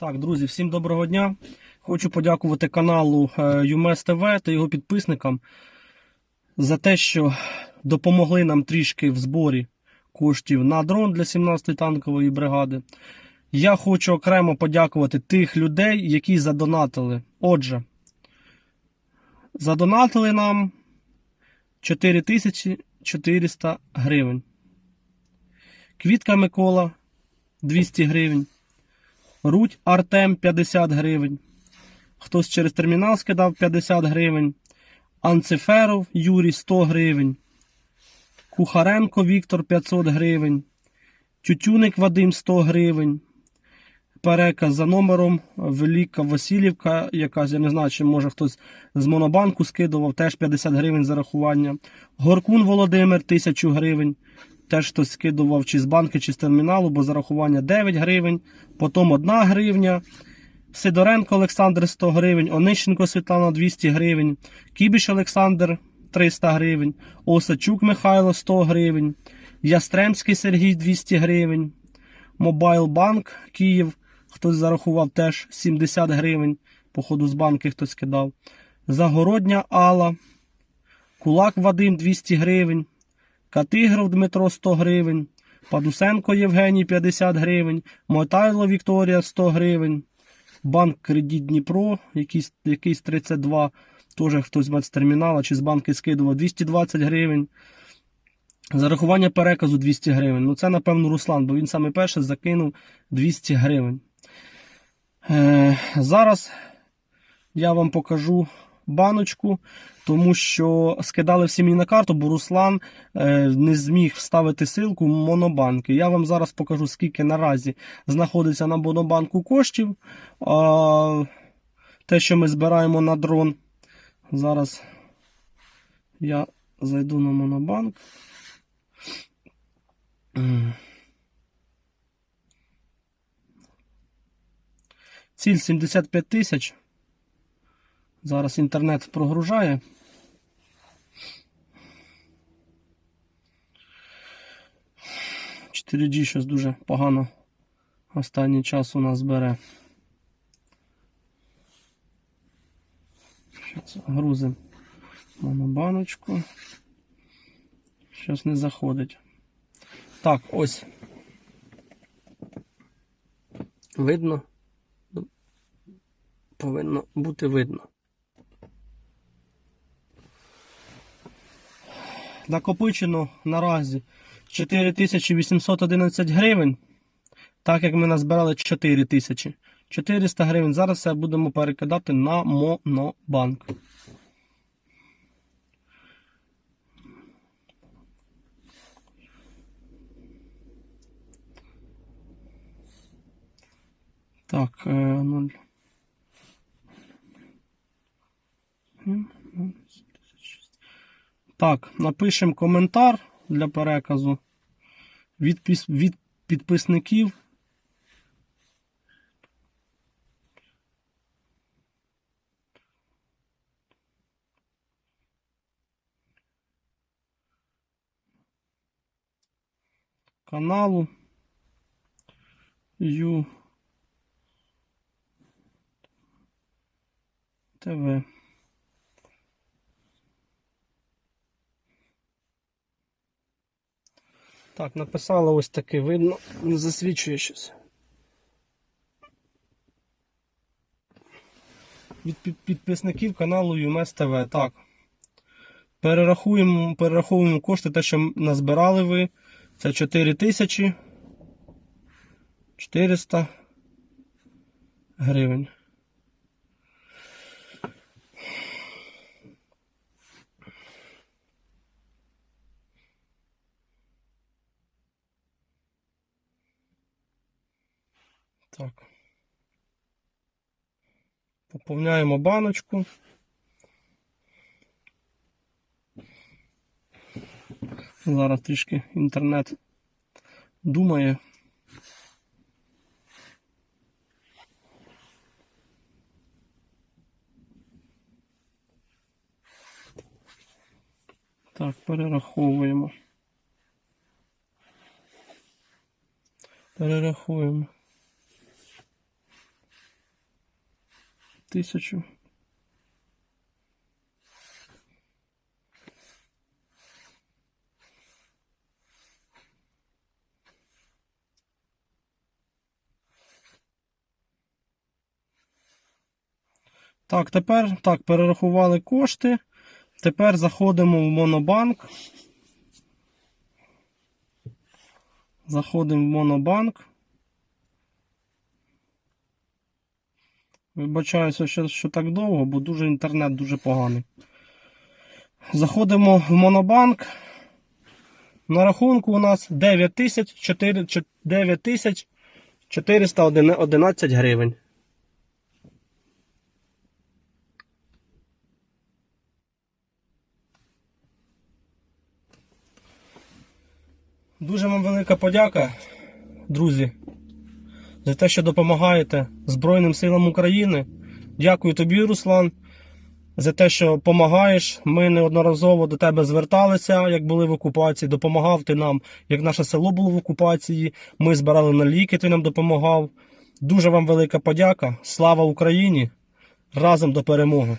Так, друзі, всім доброго дня. Хочу подякувати каналу е, ЮМЕС ТВ та його підписникам за те, що допомогли нам трішки в зборі коштів на дрон для 17-ї танкової бригади. Я хочу окремо подякувати тих людей, які задонатили. Отже, задонатили нам 4400 гривень. Квітка Микола 200 гривень. Рудь Артем 50 гривень. Хтось через термінал скидав 50 гривень. Анциферов Юрій 100 гривень. Кухаренко Віктор 500 гривень. Тютюник Вадим 100 гривень. Переказ за номером Велика Васильівка, якась, я не знаю, чи може хтось з Монобанку скидував, теж 50 гривень за рахування. Горкун Володимир 1000 гривень. Теж хтось скидував чи з банки, чи з терміналу, бо зарахування 9 гривень, потім 1 гривня. Сидоренко Олександр 100 гривень, Онищенко Світлана 200 гривень, Кібіш Олександр 300 гривень, Осачук Михайло 100 гривень, Ястремський Сергій 200 гривень, Мобайлбанк Київ, хтось зарахував теж 70 гривень, походу з банки хтось кидав. Загородня Алла, Кулак Вадим 200 гривень, Катигров Дмитро 100 гривень, Падусенко Євгеній 50 гривень, Мотайло Вікторія 100 гривень, Банк Кредит Дніпро, якийсь, якийсь 32, теж хтось з термінала чи з банки скидував 220 гривень. Зарахування переказу 200 гривень. Ну це, напевно, Руслан, бо він саме перший закинув 200 гривень. Е, зараз я вам покажу баночку, тому що скидали всі мені на карту, бо Руслан е, не зміг вставити силку монобанки. Я вам зараз покажу, скільки наразі знаходиться на монобанку коштів. Те, що ми збираємо на дрон. Зараз я зайду на монобанк. Ціль 75 тисяч. Зараз інтернет прогружає. G щось дуже погано останній час у нас бере. Щас грузим монобаночку. Щось не заходить. Так, ось. Видно? Повинно бути видно. Накопичено наразі 4811 гривень. Так як ми назбирали 4 тисячі. 400 гривень. Зараз це будемо перекидати на Монобанк. Так, е, 0. Так, напишемо коментар для переказу від, від підписників. Каналу Ю ТВ. Так, написала ось таке видно, не засвічує щось. Від підписників каналу ЮМС ТВ. Так. Перерахуємо, перераховуємо кошти, те, що назбирали ви. Це 4 тисячі 400 гривень. Так. Поповняємо баночку. Зараз трішки інтернет думає. Так, перераховуємо. Перерахуємо. Тисячу. Так, тепер так, перерахували кошти. Тепер заходимо в Монобанк. Заходимо в Монобанк. Вибачаюся, що, що так довго, бо дуже інтернет дуже поганий. Заходимо в Монобанк. На рахунку у нас 9411 гривень. Дуже вам велика подяка, друзі, за те, що допомагаєте Збройним силам України. Дякую тобі, Руслан, за те, що допомагаєш. Ми неодноразово до тебе зверталися, як були в окупації. Допомагав ти нам, як наше село було в окупації. Ми збирали на ліки, ти нам допомагав. Дуже вам велика подяка. Слава Україні! Разом до перемоги!